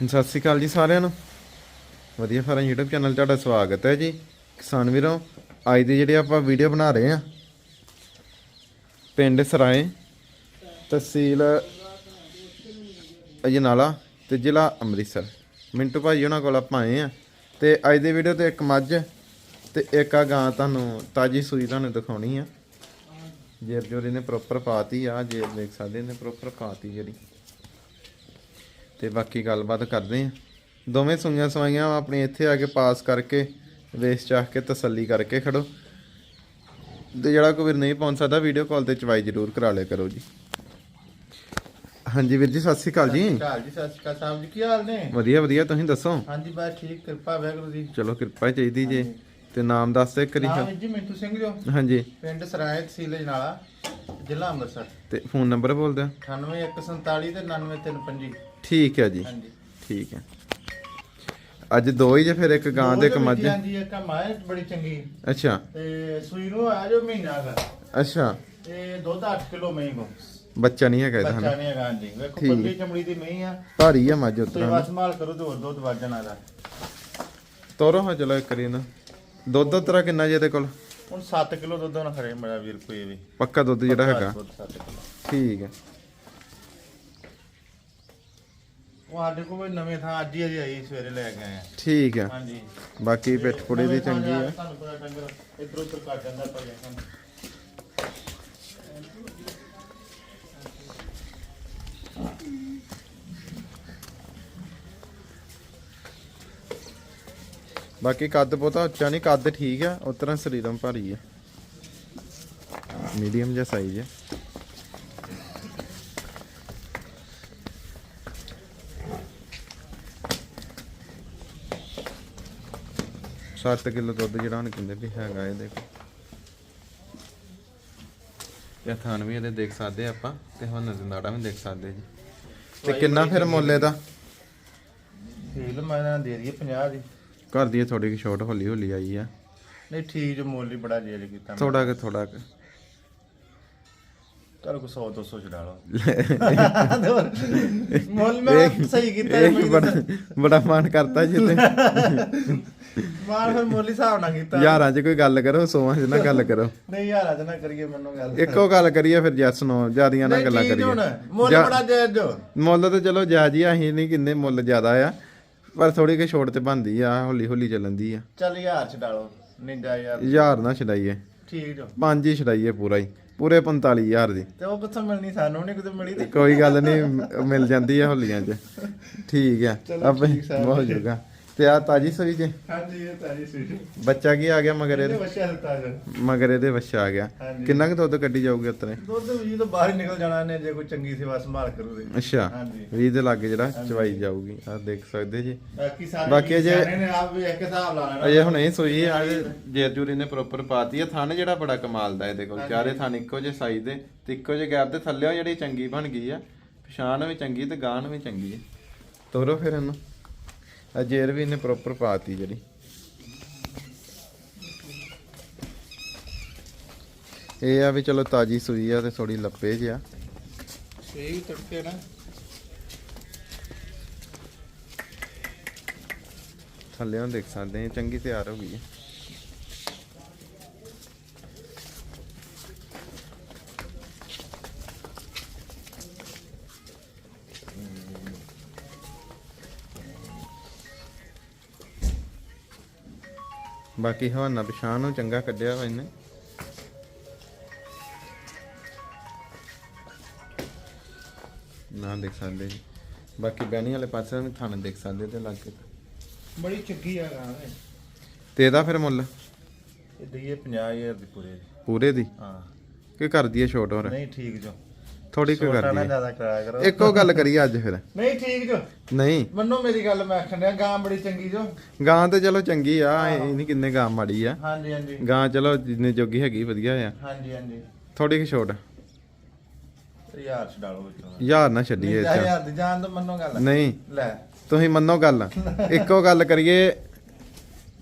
ਸਤਿ ਸ਼੍ਰੀ ਅਕਾਲ ਜੀ ਸਾਰਿਆਂ ਨੂੰ। ਵਧੀਆ ਫਾਰਮ YouTube ਚੈਨਲ ਤੁਹਾਡਾ ਸਵਾਗਤ ਹੈ ਜੀ। ਕਿਸਾਨ ਵੀਰੋ, ਅੱਜ ਦੀ ਜਿਹੜੀ ਆਪਾਂ ਵੀਡੀਓ ਬਣਾ ਰਹੇ ਆ ਪਿੰਡ ਸਰਾਏ ਤਹਿਸੀਲ ਅਜਨਾਲਾ ਤੇ ਜ਼ਿਲ੍ਹਾ ਅੰਮ੍ਰਿਤਸਰ। ਮਿੰਟੂ ਭਾਈ ਉਹਨਾਂ ਕੋਲ ਆਪਾਂ ਆਏ ਆ ਤੇ ਅੱਜ ਦੀ ਵੀਡੀਓ ਤੇ ਇੱਕ ਮੱਝ ਤੇ ਇੱਕ ਆ ਗਾਂ ਤੁਹਾਨੂੰ ਤਾਜੀ ਸੂਈ ਤੁਹਾਨੂੰ ਦਿਖਾਉਣੀ ਆ। ਜੇਰ ਜੋਰ ਇਹਨੇ ਪ੍ਰੋਪਰ ਪਾਤੀ ਆ ਜੇਰ ਦੇਖ ਸਕਦੇ ਇਹਨੇ ਪ੍ਰੋਪਰ ਪਾਤੀ ਜਿਹੜੀ। ਤੇ ਬਾਕੀ ਗੱਲਬਾਤ ਕਰਦੇ ਆ ਦੋਵੇਂ ਸੁਈਆਂ ਸਵਾਈਆਂ ਆਪਣੀ ਇੱਥੇ ਆ ਕੇ ਪਾਸ ਕਰਕੇ ਵੇਸ ਚਾਹ ਕੇ ਤਸੱਲੀ ਕਰਕੇ ਖੜੋ। ਤੇ ਜਿਹੜਾ ਕੋਈ ਵੀਰ ਨਹੀਂ ਪਹੁੰਚ ਸਕਦਾ ਵੀਡੀਓ ਕਾਲ ਤੇ ਚਵਾਈ ਜ਼ਰੂਰ ਕਰਾ ਲਿਆ ਕਰੋ ਜੀ। ਹਾਂਜੀ ਵੀਰ ਜੀ ਸਤਿ ਸ਼੍ਰੀ ਅਕਾਲ ਜੀ। ਕਾਲ ਜੀ ਸਤਿ ਸ਼੍ਰੀ ਅਕਾਲ ਸਾਹਿਬ ਜੀ ਕੀ ਹਾਲ ਨੇ? ਵਧੀਆ ਵਧੀਆ ਤੁਸੀਂ ਦੱਸੋ? ਹਾਂਜੀ ਬਸ ਠੀਕ ਕਿਰਪਾ ਵਾਹਿਗੁਰੂ ਜੀ। ਚਲੋ ਕਿਰਪਾ ਚਾਹੀਦੀ ਜੀ। ਤੇ ਨਾਮ ਦੱਸ ਦੇ ਕਰੀ ਨਾਮ ਜੀ ਮਿੰਟੂ ਸਿੰਘ ਜੋ। ਹਾਂਜੀ। ਪਿੰਡ ਸਰਾਏ ਤਹਿਸੀਲ ਜਨਾਲਾ ਜ਼ਿਲ੍ਹਾ ਅੰਮ੍ਰਿਤਸਰ। ਤੇ ਫੋਨ ਨੰਬਰ ਬੋਲ ਦਿਓ 98147 ਤੇ 99325 ਠੀਕ ਹੈ ਜੀ। ਹਾਂਜੀ। ਠੀਕ ਹੈ। ਅੱਜ ਦੋ ਹੀ ਜੇ ਫਿਰ ਇੱਕ ਗਾਂ ਤੇ ਇੱਕ ਮੱਝ? ਹਾਂਜੀ ਇੱਕ ਮਾਂ ਬੜੀ ਚੰਗੀ। ਅੱਛਾ। ਤੇ ਸੂਈ ਨੂੰ ਆ ਜੋ ਮਹੀਨਾ ਦਾ ਅੱਛਾ। ਤੇ ਦੁੱਧ 8 ਕਿਲੋ ਮਹੀਂ ਕੋ ਬੱਚਾ ਨਹੀਂ ਹੈਗਾ ਇਹਦਾ ਬੱਚਾ ਨਹੀਂ ਹੈਗਾ ਹਾਂਜੀ। ਵੇਖੋ। ਪੱਲੀ ਚਮੜੀ ਦੀ ਮਹੀਂ ਆ। ਭਾਰੀ ਆ ਮੱਝ ਉਤਰਾ ਬਸ ਮਾਲ ਕਰੋ ਤੇ ਹੋਰ ਦੁੱਧ ਵੱਧ ਜਾਣਾ ਦਾ ਤੋਰੋ ਹਾਂ ਚਲੋ ਕਰੀ ਨਾ ਦੁੱਧ ਉਤਰਾ ਕਿੰਨਾ ਜੇ ਇਹਦੇ ਕੋਲ? ਹੁਣ 7 ਕਿਲੋ ਦੁੱਧ ਹੁਣ ਖੜੇ ਮੇਰਾ ਵੀਰ ਕੋਈ ਵੀ। ਪੱਕਾ ਦੁੱਧ ਜਿਹੜਾ ਹੈਗਾ। ਦੁੱਧ 7 ਕਿਲੋ। ਠੀਕ ਹੈ। ਉਹ ਕੋਲ ਵੀ ਨਵੇਂ ਥਾਂ ਅੱਜ ਹੀ ਅਜੇ ਆਈ ਸਵੇਰੇ ਲੈ ਕੇ ਆਏ ਠੀਕ ਆ। ਹਾਂਜੀ। ਬਾਕੀ ਪਿੱਠ ਪੁੜੇ ਦੀ ਚੰਗੀ ਆ। ਬਾਕੀ ਕੱਦ ਬਹੁਤਾ ਉੱਚਾ ਨਹੀਂ ਕੱਦ ਠੀਕ ਆ ਉਤਰਾਂ ਸਰੀਰਮ ਭਾਰੀ ਆ। ਮੀਡੀਅਮ ਜਿਹਾ ਸਾਈਜ਼ ਆ। 7 ਕਿਲੋ ਦੁੱਧ ਜਿਹੜਾ ਹੁਣ ਕਹਿੰਦੇ ਵੀ ਹੈਗਾ ਇਹ ਦੇਖੋ ਇਹ ਥਾਨ ਵੀ ਇਹਦੇ ਦੇਖ ਸਕਦੇ ਆਪਾਂ ਤੇ ਹੁਣ ਜ਼ਿੰਦਾੜਾ ਵੀ ਦੇਖ ਸਕਦੇ ਜੀ। ਤੇ ਕਿੰਨਾ ਫਿਰ ਮੁੱਲੇ ਦਾ ਫੀਲ ਮੈਂ ਦੇ ਦਈਏ 50 ਦੀ। ਘਰ ਦੀ ਥੋੜੀ ਜਿਹੀ ਸ਼ਾਰਟ ਹੌਲੀ ਹੌਲੀ ਆਈ ਆ। ਨਹੀਂ ਠੀਕ ਮੁੱਲ ਹੀ ਬੜਾ ਜੇਲ ਕੀਤਾ ਥੋੜਾ ਕਿ ਥੋੜਾ ਕਿ। ਚਲ ਕੋ 100 200 ਛਡਾ ਲਓ ਮੁੱਲ ਮੈਂ ਸਹੀ ਕੀਤਾ ਇਹ ਮੈਂ ਬੜਾ ਬੜਾ ਮਾਨ ਕਰਤਾ ਜੀ ਤੇ ਮਾਰ ਫਿਰ ਮੁੱਲ ਹਿਸਾਬ ਨਾਲ ਕੀਤਾ ਯਾਰਾਂ 'ਚ ਕੋਈ ਗੱਲ ਕਰੋ ਸੋਹਾਂ 'ਚ ਨਾ ਗੱਲ ਕਰੋ ਨਹੀਂ ਯਾਰ ਅੱਜ ਨਾ ਕਰੀਏ ਮੈਨੂੰ ਗੱਲ ਇੱਕੋ ਗੱਲ ਕਰੀਏ ਫਿਰ ਜੈਸ ਨੋ ਜਿਆਦੀਆਂ ਨਾਲ ਨਹੀਂ, ਗੱਲਾਂ ਕਰੀਏ ਮੁੱਲ ਬੜਾ ਜਾਇਜ਼ ਜੋ ਮੁੱਲ ਤੇ ਚਲੋ ਜਾਇਜ਼ ਹੀ ਅਸੀਂ ਨਹੀਂ ਕਿੰਨੇ ਮੁੱਲ ਜ਼ਿਆਦਾ ਆ ਪਰ ਥੋੜੀ ਕਿ ਛੋਟ ਤੇ ਬੰਦੀ ਆ ਹੌਲੀ ਹੌਲੀ ਚੱਲਣਦੀ ਆ। ਚੱਲ ਯਾਰ ਛਡਾ ਲਓ ਨਿੰਜਾ ਯਾਰ ਹਜ਼ਾਰ ਨਾ ਛਡਾਈਏ। ਠੀਕ ਜੋ ਪੰਜ ਹੀ ਛਡਾਈਏ ਪੂਰਾ ਹੀ। ਪੂਰੇ 45000 ਦੀ। ਤੇ ਉਹ ਕਿੱਥੋਂ ਮਿਲਣੀ ਸਾਨੂੰ ਨਹੀਂ ਕਿਤੇ ਮਿਲੀ ਤੇ ਕੋਈ ਗੱਲ ਨਹੀਂ ਮਿਲ ਜਾਂਦੀ ਆ ਹੌਲੀਆਂ 'ਚ। ਠੀਕ ਆ ਆਪੇ। ਬਹੁਤ ਜੁਗਾ ਤੇ ਆ ਤਾਜੀ ਸੋਈ ਜੇ? ਹਾਂਜੀ ਇਹ ਤਾਜੀ ਸਵੀਟ ਬੱਚਾ ਕੀ ਆ ਗਿਆ ਮਗਰ ਇਹਦੇ ਬੱਚਾ ਦਿੱਤਾ ਜੋ ਮਗਰ ਇਹਦੇ ਬੱਚਾ ਆ ਗਿਆ। ਕਿੰਨਾ ਕੁ ਦੁੱਧ ਕੱਢੀ ਜਾਊਗੀ ਉਤਰੇ? ਦੁੱਧ ਵੀ ਤਾਂ ਬਾਹਰ ਹੀ ਨਿਕਲ ਜਾਣਾ ਨੇ ਜੇ ਕੋਈ ਚੰਗੀ ਸੇਵਾ ਸੰਭਾਲ ਕਰੂ ਅੱਛਾ। ਹਾਂਜੀ। 20 ਦੇ ਲਾਗੇ ਜਿਹੜਾ ਚਵਾਈ ਜਾਊਗੀ। ਆ ਦੇਖ ਸਕਦੇ ਜੀ। ਬਾਕੀ ਸਾਰੇ ਬਾਕੀ ਨੇ ਆਪ ਵੀ ਇੱਕ ਹਿਸਾਬ ਲਾ ਲੈਣਾ। ਅਜੇ ਹੁਣ ਇਹ ਸੋਈ ਆ ਜੇਰ ਜੂਰੀ ਨੇ ਪ੍ਰੋਪਰ ਪਾਤੀ ਆ। ਥਣ ਜਿਹੜਾ ਬੜਾ ਕਮਾਲ ਦਾ ਇਹਦੇ ਕੋਲ। ਚਾਰੇ ਥਣ ਇੱਕੋ ਜਿਹੇ ਸਾਈਜ਼ ਦੇ ਤੇ ਇੱਕੋ ਜਿਹੇ ਗੈਪ ਦੇ। ਥੱਲੇ ਜਿਹੜੀ ਚੰਗੀ ਬਣ ਗਈ ਆ ਪਛਾਣ ਵੀ ਚੰਗੀ ਤੇ ਗਾਣ ਵੀ ਚੰਗੀ ਹੈ ਤੋਰੋ ਫਿਰ ਇਹਨੂੰ। ਆ ਜੇਰ ਵੀ ਇਹਨੇ ਪ੍ਰੋਪਰ ਪਾਤੀ ਜਿਹੜੀ। ਇਹ ਆ ਵੀ ਚਲੋ ਤਾਜੀ ਸੂਈ ਆ ਤੇ ਥੋੜੀ ਲੱਪੇ ਜਿਆ ਸਹੀ ਤੜਕੇ ਨਾ। ਥੱਲੇੋਂ ਦੇਖ ਸਕਦੇ ਆ ਚੰਗੀ ਤਿਆਰ ਹੋ ਗਈ ਹੈ ਬਾਕੀ ਹਵਾਨਾ ਪਛਾਣ ਨੂੰ ਚੰਗਾ ਕੱਢਿਆ ਵਾ ਇਹਨੇ। ਨਾ ਦੇਖ ਸਕਦੇ ਜੀ। ਬਾਕੀ ਬੈਣੀ ਵਾਲੇ ਪਾਸੇ ਵੀ ਥਾਣੇ ਦੇਖ ਸਕਦੇ ਤੇ ਲੱਗੇ ਬੜੀ ਚੰਗੀ ਆ ਗਾਂ ਤੇ ਇਹਦਾ ਫਿਰ ਮੁੱਲ? ਇਹ ਦਈਏ 50000 ਦੀ ਪੂਰੇ ਦੀ। ਪੂਰੇ ਦੀ? ਹਾਂ। ਕਿ ਕਰਦੀ ਹੈ ਛੋਟ ਹੋਰ? ਨਹੀਂ ਠੀਕ ਜੋ। ਥੋੜੀ ਕੁ ਕਰਦੀ ਨਾ ਹੈ। ਜ਼ਿਆਦਾ ਕਰਾਇਆ ਕਰੋ। ਇੱਕੋ ਗੱਲ ਕਰੀਏ ਅੱਜ ਫਿਰ। ਨਹੀਂ ਠੀਕ ਜੋ। ਨਹੀਂ। ਮੰਨੋ ਮੇਰੀ ਗੱਲ ਮੈਂ ਆਖਣ ਡਿਆ ਗਾਂ ਬੜੀ ਚੰਗੀ ਜੋ। ਗਾਂ ਤੇ ਚਲੋ ਚੰਗੀ ਆ ਇਹ ਨਹੀਂ ਕਿੰਨੇ ਗਾਂ ਮਾੜੀ ਆ। ਹਾਂਜੀ ਹਾਂਜੀ। ਗਾਂ ਚਲੋ ਜਿੰਨੇ ਜੋਗੀ ਹੈਗੀ ਵਧੀਆ ਆ। ਹਾਂਜੀ ਹਾਂਜੀ। ਥੋੜੀ ਕੁ ਛੋਟ। ਯਾਰ ਛਡਾ ਲਓ ਵਿੱਚੋਂ। ਯਾਰ ਨਾ ਛੱਡੀਏ ਇੱਥੇ ਯਾਰ ਦੀ ਜਾਨ ਤੋਂ ਮੰਨੋ ਗੱਲ। ਨਹੀਂ। ਲੈ। ਤੁਸੀਂ ਮੰਨੋ ਗੱਲ। ਇੱਕੋ ਗੱਲ ਕਰੀਏ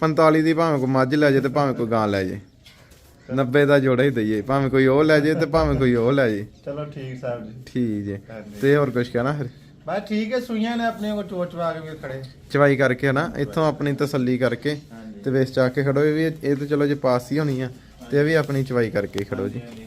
45 ਦੀ ਭਾਵੇਂ ਕੋਈ ਮੱਝ ਲੈ ਜੇ ਤੇ ਭਾਵੇਂ ਕੋਈ ਗਾਂ ਲੈ ਜੇ 90 ਦਾ ਜੋੜਾ ਹੀ ਦਈਏ ਭਾਵੇਂ ਕੋਈ ਉਹ ਲੈ ਜੇ ਤੇ ਭਾਵੇਂ ਕੋਈ ਉਹ ਲੈ ਜੇ। ਚਲੋ ਠੀਕ ਸਾਹਿਬ ਜੀ। ਠੀਕ ਜੇ। ਹਾਂਜੀ। ਤੇ ਹੋਰ ਕੁਝ ਕਹਿਣਾ ਫਿਰ? ਬਸ ਠੀਕ ਹੈ ਸੂਈਆਂ ਨੇ ਆਪਣੇ ਕੋ ਚੋਚ ਕੇ ਵੀ ਖੜੇ। ਚਵਾਈ ਕਰਕੇ ਨਾ ਇੱਥੋਂ ਆਪਣੀ ਤਸੱਲੀ ਕਰਕੇ ਹਾਂਜੀ। ਤੇ ਵੇਚ ਚਾ ਕੇ ਖੜੋ ਇਹ ਵੀ ਇਹ ਤਾਂ ਚਲੋ ਜੇ ਪਾਸ ਹੀ ਹੋਣੀ ਆ ਤੇ ਇਹ ਵੀ ਆਪਣੀ ਚਵਾਈ ਕਰਕੇ ਖੜੋ ਜੀ। ਹਾਂਜੀ।